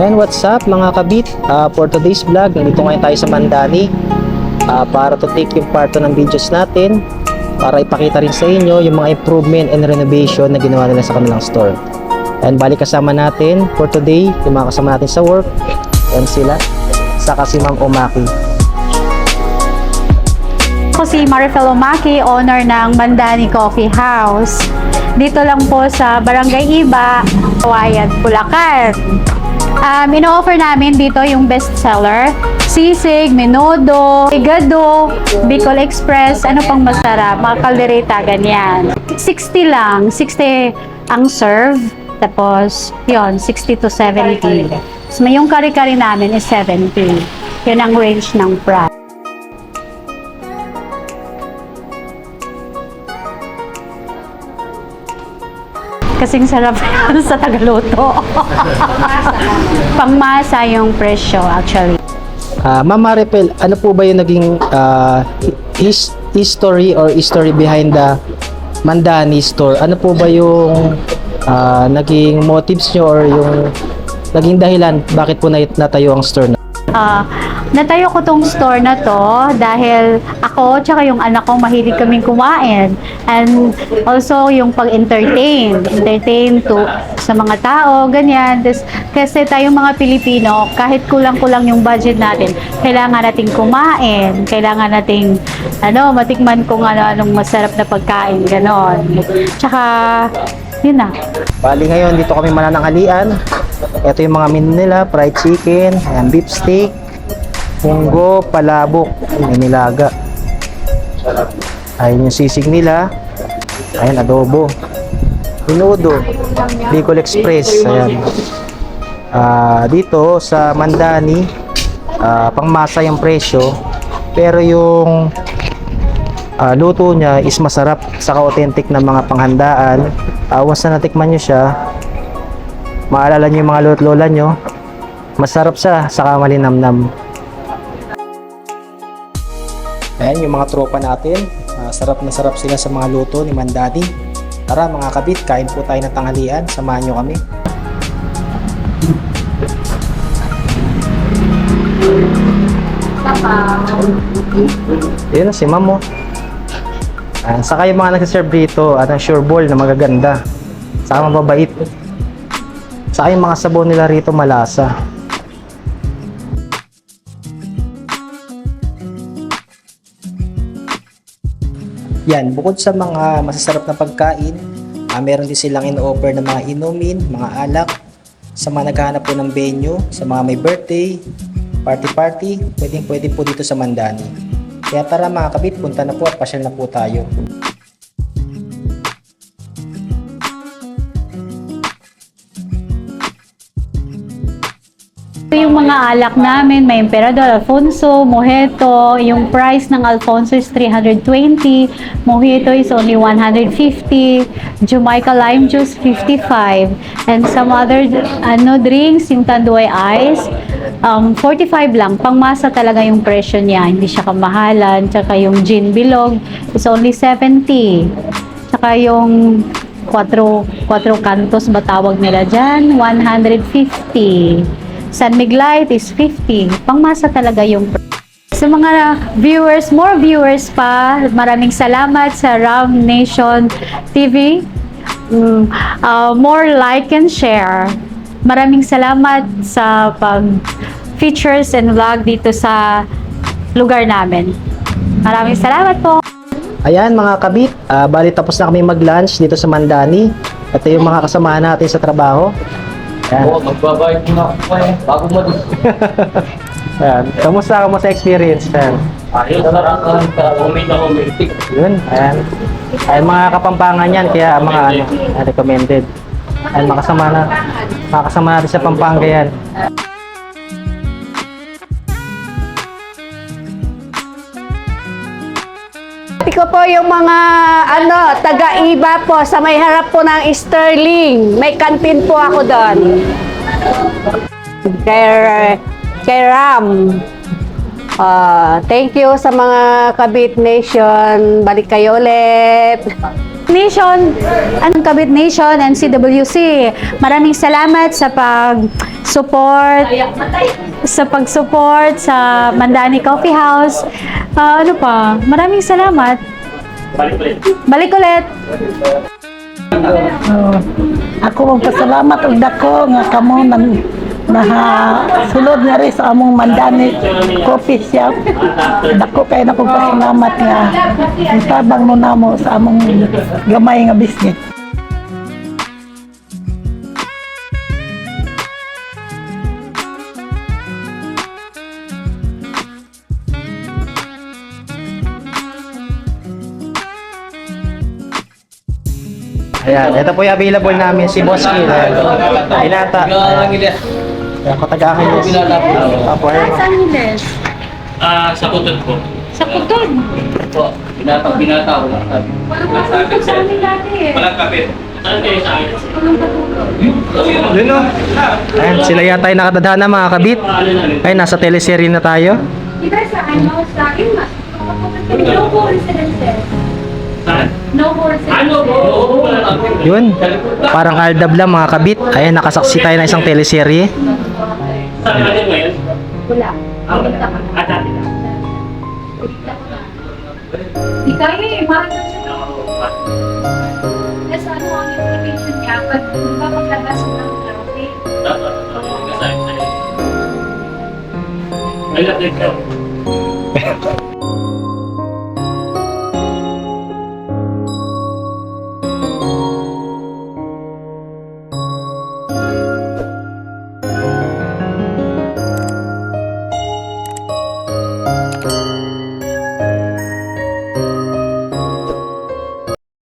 And what's up mga kabit? Ah, for today's vlog, nandito ngayon tayo sa Mandani ah, para to take yung part ng videos natin para ipakita rin sa inyo yung mga improvement and renovation na ginawa nila sa kanilang store. And balik kasama natin for today, yung mga kasama natin sa work, and sila, saka si Ma'am Omaki. Ako si Marifel Omaki, owner ng Mandani Coffee House. Dito lang po sa Barangay Iba, Kawayan, Bulacan. Um, ino-offer namin dito yung best seller, sisig, menodo, igado, Bicol Express, ano pang masarap, mga kaldereta, ganyan. 60 lang, 60 ang serve, tapos yon 60 to 70. So, yung kari-kari namin is 70. Yun ang range ng price. Kasing sarap sa Tagaluto. Pangmasa yung presyo actually. Ah, Ma'am Maripel, ano po ba yung naging ah, his- history or history behind the Mandani store? Ano po ba yung ah, naging motives nyo or yung naging dahilan bakit po nat- natayo ang store na? Ah, natayo ko tong store na to dahil ako tsaka yung anak ko mahilig kaming kumain. And also yung pag-entertain entertain to sa mga tao ganyan. Des, kasi tayong mga Pilipino kahit kulang-kulang yung budget natin kailangan nating kumain kailangan nating ano matikman kung ano anong masarap na pagkain ganon. Tsaka yun na. Bali ngayon, dito kami mananangalian. Ito yung mga menu nila, fried chicken, ayan, beef steak, munggo, palabok, may nilaga. Ayun yung sisig nila. Ayan, adobo. Minudo, Bicol Express, ayan. Ah, dito sa Mandani, ah, pangmasa yung presyo, pero yung ah, luto niya is masarap saka authentic na mga panghandaan. Uh, once na natikman nyo siya, maalala nyo yung mga lolo't lola nyo, masarap siya saka malinamnam. Ayan yung mga tropa natin. Ah, sarap na sarap sila sa mga luto ni Mandani. Tara mga kabit, kain po tayo ng tanghalian. Samahan nyo kami. Yun na si ma'am mo. Ayan, saka yung mga nagsiserve dito at ang sure ball na magaganda. Saka mababait. Saka yung mga sabon nila rito malasa. Yan, bukod sa mga masasarap na pagkain, ah, meron din silang in-offer ng mga inumin, mga alak, sa mga naghahanap po ng venue, sa mga may birthday, party-party, pwedeng pwede po dito sa Mandani. Kaya tara mga kabit, punta na po at pasyal na po tayo. Yung mga alak namin, may Emperador, Alfonso, Mojito. Yung price ng Alfonso is 320. Mojito is only 150. Jamaica Lime Juice, 55. And some other ano drinks, yung Tanduay Ice, um, 45 lang. Pangmasa talaga yung presyo niya. Hindi siya kamahalan. Tsaka yung gin bilog is only 70. Tsaka yung 4, 4 cantos ba nila dyan? 150. San Miglite is 50. Pangmasa talaga yung sa mga viewers, more viewers pa, maraming salamat sa Ram Nation TV. Mm, uh, more like and share. Maraming salamat sa pag features and vlog dito sa lugar namin. Maraming salamat po. Ayan mga kabit, ah, bali tapos na kami mag-lunch dito sa Mandani. Ito yung mga kasamahan natin sa trabaho. Ayan. Oo, magbabayad muna ako eh. Bago mo din. Ayan. Kamusta ka mo sa experience? Ayan. Ayun, sarap ka. Umay na umay. Yun. Ayan. Ayan mga kapampangan yan, kaya mga ano, recommended. Ayan, makasama na, makasama natin sa Pampanga yan. Po yung mga ano, taga-iba po sa may harap po ng Sterling. May kantin po ako doon. Kay, kay Ram. Ah, thank you sa mga Kabit Nation. Balik kayo ulit. Nation, ang Kabit Nation and CWC. Maraming salamat sa pag-support sa pag-support sa Mandani Coffee House. Ah, ano pa? Maraming salamat. Balik ulit. Balik ulit. Ako magpasalamat og dako nga kamo nang nahasulod nga rin sa among Mandani Coffee Shop. Dako kay na kong pasalamat nga tabang mo namo sa among gamay nga business. Ayan, ito po yung available namin si Boss Kill. Binata. Ayan, katagaan niya. Apo, ayan. Saan Niles? Ah, sa kutot po. Sa Kutod. Po. Binata, binata. Wala sabi. Walang patulog sa amin dati eh. Walang kapit. Saan kayo sa akin? Walang patulog. Yun o. Ayan, sila yata yung nakatadhana mga kabit. Ay, nasa teleserye na tayo. Diba sa ano, sa akin mas. No coincidences. Saan? No kapit. Yun. Parang aldab lang mga kabit. Ayan, nakasaksi tayo ng isang teleserye. Wala. Ah, wala. Ah. Di kaya eh, mahal na siya. Ah. Nasa ano ang implication niya pag magpapaglabas ng traffic. Dapat, ah, nagkasabi sa'yo. Ay, lapit ka.